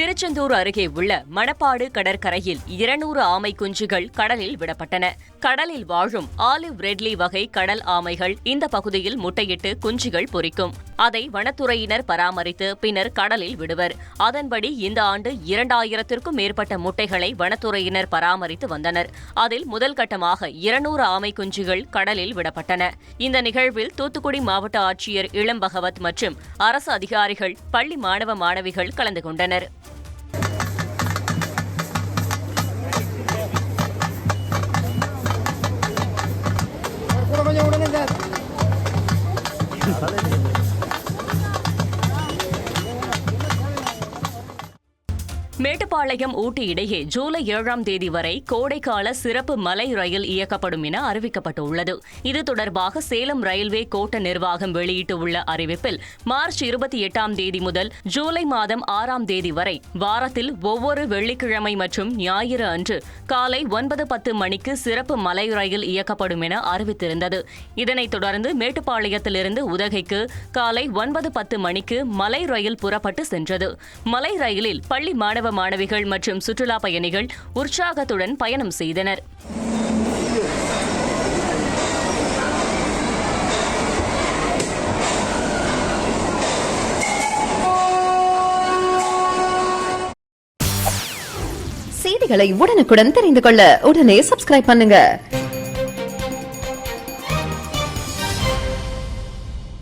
திருச்செந்தூர் அருகே உள்ள மணப்பாடு கடற்கரையில் இருநூறு ஆமை குஞ்சுகள் கடலில் விடப்பட்டன. கடலில் வாழும் ஆலிவ் ரெட்லி வகை கடல் ஆமைகள் இந்த பகுதியில் முட்டையிட்டு குஞ்சுகள் பொறிக்கும். அதை வனத்துறையினர் பராமரித்து பின்னர் கடலில் விடுவர். அதன்படி இந்த ஆண்டு இரண்டாயிரத்திற்கும் மேற்பட்ட முட்டைகளை வனத்துறையினர் பராமரித்து வந்தனர். அதில் முதல் கட்டமாக இருநூறு ஆமை குஞ்சுகள் கடலில் விடப்பட்டன. இந்த நிகழ்வில் தூத்துக்குடி மாவட்ட ஆட்சியர் இளம் பகவத் மற்றும் அரசு அதிகாரிகள் பள்ளி மாணவ மாணவிகள் கலந்து கொண்டனர். म्हणजे एवढं नाही जात. மேட்டுப்பாளையம் ஊட்டி இடையே ஜூலை ஏழாம் தேதி வரை கோடைக்கால சிறப்பு மலை ரயில் இயக்கப்படும் என அறிவிக்கப்பட்டுள்ளது. இது தொடர்பாக சேலம் ரயில்வே கோட்ட நிர்வாகம் வெளியிட்டுள்ள அறிவிப்பில் மார்ச் இருபத்தி எட்டாம் தேதி முதல் ஜூலை மாதம் ஆறாம் தேதி வரை வாரத்தில் ஒவ்வொரு வெள்ளிக்கிழமை மற்றும் ஞாயிறு அன்று காலை ஒன்பது பத்து மணிக்கு சிறப்பு மலை ரயில் இயக்கப்படும் என அறிவித்திருந்தது. இதனைத் தொடர்ந்து மேட்டுப்பாளையத்திலிருந்து உதகைக்கு காலை ஒன்பது பத்து மணிக்கு மலை ரயில் புறப்பட்டு சென்றது. மலை ரயிலில் பள்ளி மாணவ மாணவ மாணவிகள் மற்றும் சுற்றுலா பயணிகள் உற்சாகத்துடன் பயணம் செய்தனர். செய்திகளை உடனுக்குடன் தெரிந்து கொள்ள உடனே சப்ஸ்கிரைப் பண்ணுங்க.